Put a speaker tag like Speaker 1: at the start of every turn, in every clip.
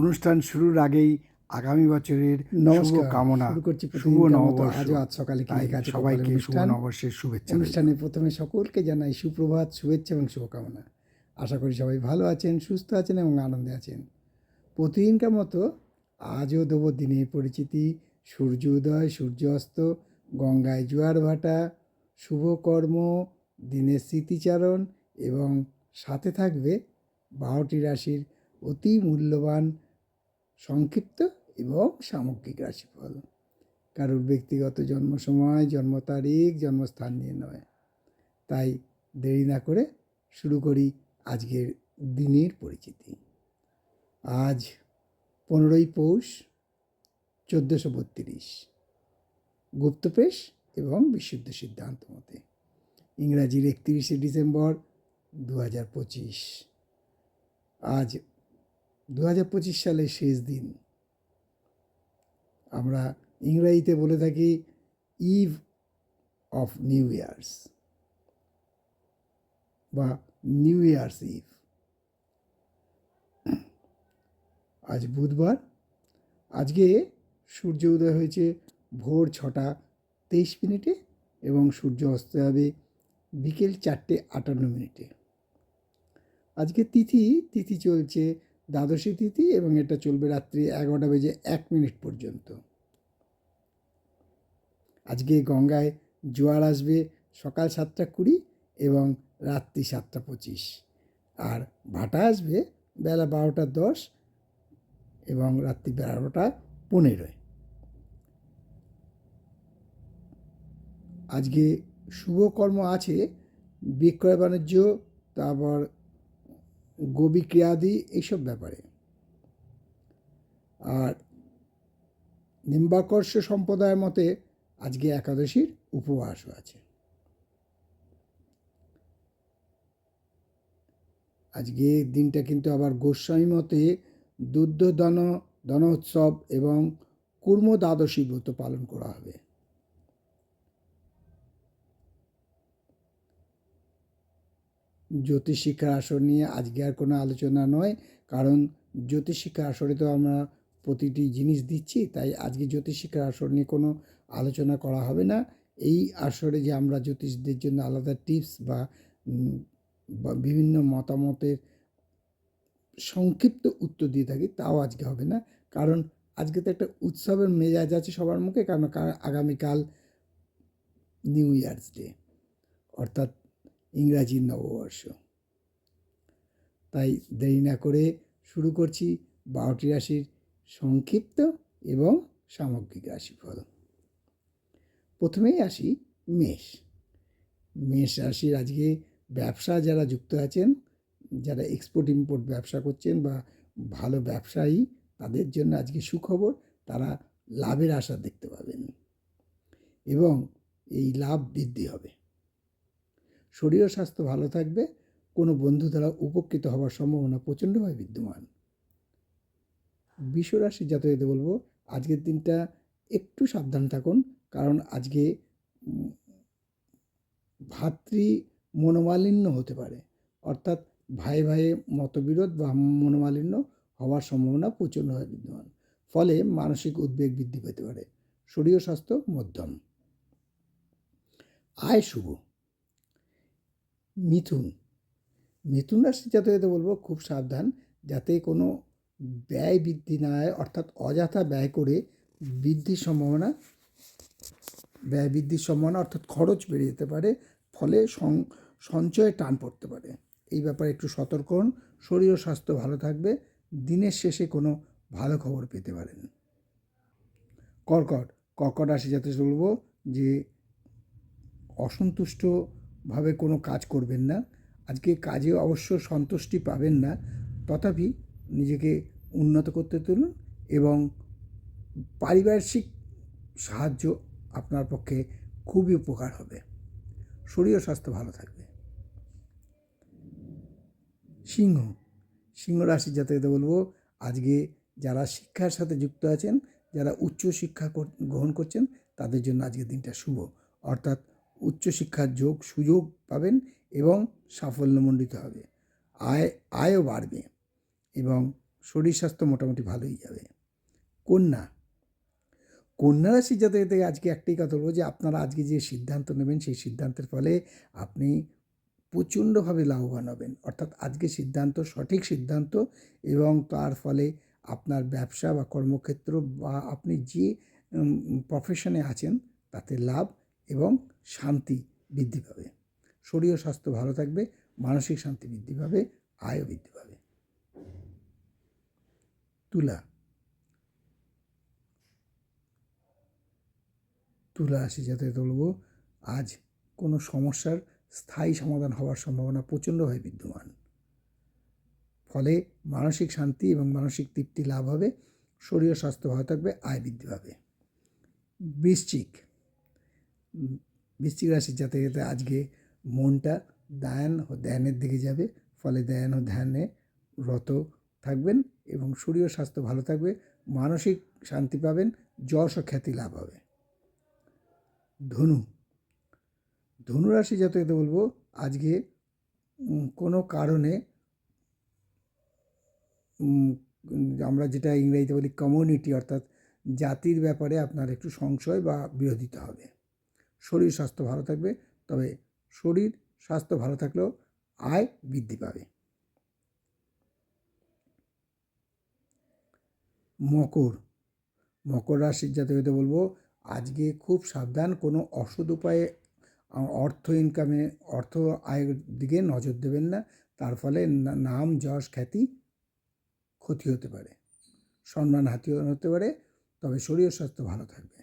Speaker 1: অনুষ্ঠান শুরুর আগেই আগামী বছরের
Speaker 2: নমস্কার
Speaker 1: কামনা
Speaker 2: শুরু
Speaker 1: শুভ নববর্ষ।
Speaker 2: আজ সকালে
Speaker 1: সবাইকে শুভ নববর্ষের শুভেচ্ছা
Speaker 2: অনুষ্ঠানে প্রথমে সকলকে জানাই সুপ্রভাত শুভেচ্ছা এবং শুভকামনা। আশা করি সবাই ভালো আছেন সুস্থ আছেন এবং আনন্দে আছেন। প্রতিদিনকার মতো আজও দেবো দিনের পরিচিতি। সূর্য উদয় সূর্য অস্ত গঙ্গায় জোয়ার ভাটা শুভকর্ম দিনের স্মৃতিচারণ এবং সাথে থাকবে বারোটি রাশির অতি মূল্যবান সংক্ষিপ্ত এবং সামগ্রিক রাশিফল। কারোর ব্যক্তিগত জন্ম সময় জন্ম তারিখ জন্মস্থান নিয়ে নয়। তাই দেরি না করে শুরু করি আজকের দিনের পরিচিতি। আজ পনেরোই পৌষ, চোদ্দোশো বত্রিশ। গুপ্তপেশ এবং বিশুদ্ধ সিদ্ধান্ত মতে। ইংরাজির একত্রিশে ডিসেম্বর দু হাজার পঁচিশ। আজ দু হাজার পঁচিশ সালের শেষ দিন। আমরা ইংরাজিতে বলে থাকি ইভ অফ নিউ ইয়ার্স বা নিউ ইয়ার্স ইভ আজ বুধবার। আজকে সূর্য উদয় হয়েছে ভোর ছটা তেইশ মিনিটে এবং সূর্য অস্ত যাবে বিকেল চারটে আটান্ন মিনিটে। আজকে তিথি তিথি চলছে দ্বাদশী তিথি এবং এটা চলবে রাত্রি এগারোটা বেজে এক মিনিট পর্যন্ত। আজকে গঙ্গায় জোয়ার আসবে সকাল সাতটা কুড়ি এবং রাত্রি সাতটা পঁচিশ। আর ভাটা আসবে বেলা বারোটা দশ এবং রাত্রি বারোটা পনেরোয়। আজকে শুভকর্ম আছে বিক্রয় বাণিজ্য, তারপর গোবি ক্রিয়াদি এইসব ব্যাপারে। আর নিম্বাকর্ষ সম্প্রদায়ের মতে আজকে একাদশীর উপবাসও আছে। আজকে দিনটা কিন্তু আবার গোস্বামী মতে দুর্ধদন দনোৎসব এবং কুর্ম দ্বাদশী ব্রত পালন করা হবে। জ্যোতিষ শিক্ষার আসর নিয়ে আজকে আর কোনো আলোচনা নয়। কারণ জ্যোতিষ শিক্ষার আসরে তো আমরা প্রতিটি জিনিস দিচ্ছি, তাই আজকে জ্যোতিষ শিক্ষার আসর নিয়ে কোনো আলোচনা করা হবে না। এই আসরে যে আমরা জ্যোতিষদের জন্য আলাদা টিপস বা বিভিন্ন মতামতের সংক্ষিপ্ত উত্তর দিয়ে থাকি, তাও আজকে হবে না। কারণ আজকে তো একটা উৎসবের মেজাজ আছে সবার মুখে, কারণ আগামীকাল নিউ ইয়ার্স ডে অর্থাৎ ইংরাজি নববর্ষ। তাই দেরি না করে শুরু করছি বারোটি রাশির সংক্ষিপ্ত এবং সামগ্রিক রাশিফল। প্রথমেই আসি মেষ। মেষ রাশির আজকে ব্যবসা যারা যুক্ত আছেন, যারা এক্সপোর্ট ইম্পোর্ট ব্যবসা করছেন বা ভালো ব্যবসায়ী, তাদের জন্য আজকে সুখবর, তারা লাভের আশা দেখতে পাবেন। এবং এই লাভ বৃদ্ধি হবে। শরীর স্বাস্থ্য ভালো থাকবে, কোনো বন্ধু দ্বারা উপকৃত হওয়ার সম্ভাবনা প্রচণ্ডভাবে বিদ্যমান। বিশ্বরাশির জাতকদের বলব, আজকের দিনটা একটু সাবধান থাকুন, কারণ আজকে ভাতৃ মনোমালিন্য হতে পারে। অর্থাৎ ভাই ভাইয়ে মতবিরোধ বা মনোমালিন্য হওয়ার সম্ভাবনা প্রচণ্ডভাবে বিদ্যমান। ফলে মানসিক উদ্বেগ বৃদ্ধি পেতে পারে। শরীর স্বাস্থ্য মধ্যম। আয় শুভ। মিথুন। মিথুন রাশির জাতকদের বলব, খুব সাবধান। যাতে কোনো ব্যয় বৃদ্ধি না হয়, অর্থাৎ অযথা ব্যয় করে বৃদ্ধির সম্ভাবনা, ব্যয় বৃদ্ধির সম্ভাবনা, অর্থাৎ খরচ বেড়ে যেতে পারে, ফলে সঞ্চয়ে টান পড়তে পারে। এই ব্যাপারে একটু সতর্ক হন, শরীর ও স্বাস্থ্য ভালো থাকবে, দিনের শেষে কোনো ভালো খবর পেতে পারেন। কর্কট কর্কট রাশি যাতে বলব যে অসন্তুষ্টভাবে কোনো কাজ করবেন না। আজকে কাজে অবশ্য সন্তুষ্টি পাবেন না। তথাপি নিজেকে উন্নত করতে তুলুন এবং পারিপার্শ্বিক সাহায্য আপনার পক্ষে খুবই উপকার হবে। শরীর স্বাস্থ্য ভালো থাকবে। সিংহ। সিংহ রাশির জাতকদের বলব, আজকে যারা শিক্ষার সাথে যুক্ত আছেন, যারা উচ্চ শিক্ষা গ্রহণ করছেন, তাদের জন্য আজকের দিনটা শুভ। অর্থাৎ উচ্চশিক্ষার যোগ সুযোগ পাবেন এবং সাফল্যমণ্ডিত হবে। আয়, আয়ও বাড়বে এবং শরীর স্বাস্থ্য মোটামুটি ভালোই যাবে। কন্যা কন্যা রাশি এতে আজকে একটাই কথা বলব যে আপনারা আজকে যে সিদ্ধান্ত নেবেন সেই সিদ্ধান্তের ফলে আপনি প্রচণ্ডভাবে লাভবান হবেন। অর্থাৎ আজকে সিদ্ধান্ত সঠিক সিদ্ধান্ত এবং তার ফলে আপনার ব্যবসা বা কর্মক্ষেত্র বা আপনি যে প্রফেশনে আছেন তাতে লাভ এবং শান্তি বৃদ্ধি পাবে। শরীর স্বাস্থ্য ভালো থাকবে, মানসিক শান্তি বৃদ্ধি পাবে, আয়ও বৃদ্ধি পাবে। তুলা। তুলা রাশি যাতে বলব আজ কোনো সমস্যার স্থায়ী সমাধান হওয়ার সম্ভাবনা প্রচণ্ডভাবে বিদ্যমান। ফলে মানসিক শান্তি এবং মানসিক তৃপ্তি লাভ হবে, শরীর স্বাস্থ্য ভালো থাকবে, আয় বৃদ্ধি পাবে। বৃশ্চিক। বৃশ্চিক রাশির যাতে আজকে মনটা দায়ান ও ধ্যানের দিকে যাবে। ফলে ধ্যান ও ধ্যানে রত থাকবেন এবং শরীর স্বাস্থ্য ভালো থাকবে, মানসিক শান্তি পাবেন, যশ ও খ্যাতি লাভ হবে। ধনু ধনু রাশি যাতে বলব, আজকে কোনো কারণে আমরা যেটা ইংরেজিতে বলি কমিউনিটি অর্থাৎ জাতির ব্যাপারে আপনার একটু সংশয় বা বিরোধিতা হবে। শরীর স্বাস্থ্য ভালো থাকবে, তবে শরীর স্বাস্থ্য ভালো থাকলেও আয় বৃদ্ধি পাবে। মকর মকর রাশির জাতকতে বলব, আজকে খুব সাবধান, কোনো অসৎ উপায়ে, অর্থ ইনকামে অর্থ আয়ের দিকে নজর দেবেন না, তার ফলে নাম, যশ, খ্যাতি ক্ষতি হতে পারে, সম্মান হাতি হতে পারে, তবে শরীর স্বাস্থ্য ভালো থাকবে।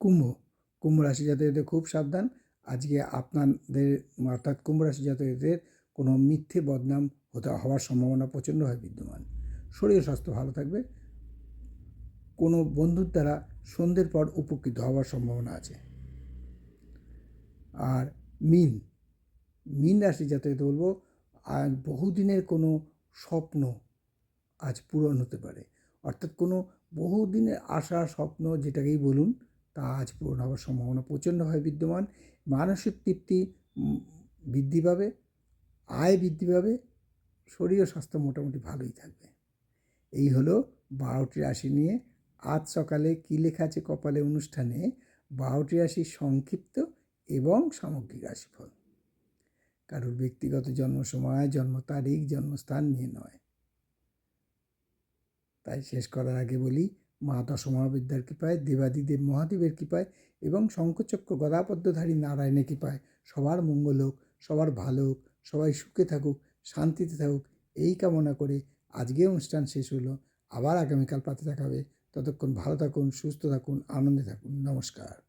Speaker 2: কুম্ভ। কুম্ভ রাশি জাতকদের খুব সাবধান। আজকে আপনাদের অর্থাৎ কুম্ভ রাশি জাতকদের কোনো মিথ্যে বদনাম হতে হওয়ার সম্ভাবনা প্রচণ্ডভাবে বিদ্যমান। শরীর স্বাস্থ্য ভালো থাকবে। কোনো বন্ধুর দ্বারা সন্ধ্যের পর উপকৃত হওয়ার সম্ভাবনা আছে। আর মিন। মিন রাশি যাতে বলব আর বহুদিনের কোনো স্বপ্ন আজ পূরণ হতে পারে। অর্থাৎ কোনো বহুদিনের আশা স্বপ্ন যেটাকেই বলুন তা আজ পূরণ হওয়ার সম্ভাবনা প্রচণ্ডভাবে বিদ্যমান। মানসিক তৃপ্তি বৃদ্ধি পাবে, আয় বৃদ্ধি পাবে, শরীর ও স্বাস্থ্য মোটামুটি ভালোই থাকবে। এই হলো বারোটি রাশি নিয়ে আজ সকালে কী লেখা আছে কপালে অনুষ্ঠানে? বারোটি রাশির সংক্ষিপ্ত এবং সামগ্রিক রাশিফল। কারোর ব্যক্তিগত জন্ম সময় জন্ম তারিখ, জন্মস্থান নিয়ে নয়। তাই শেষ করার আগে বলি মা সমাবিদ্যার কৃপায়, দেবাদিদেব মহাদেবের কৃপায় এবং শঙ্খচক্র গদাপদ্মধারী নারায়ণের কৃপায় সবার মঙ্গল হোক, সবার ভালো হোক, সবাই সুখে থাকুক, শান্তিতে থাকুক। এই কামনা করে আজকে অনুষ্ঠান শেষ হলো। আবার আগামীকাল পাতে দেখাবে। ততক্ষণ ভালো থাকুন, সুস্থ থাকুন, আনন্দে থাকুন। নমস্কার।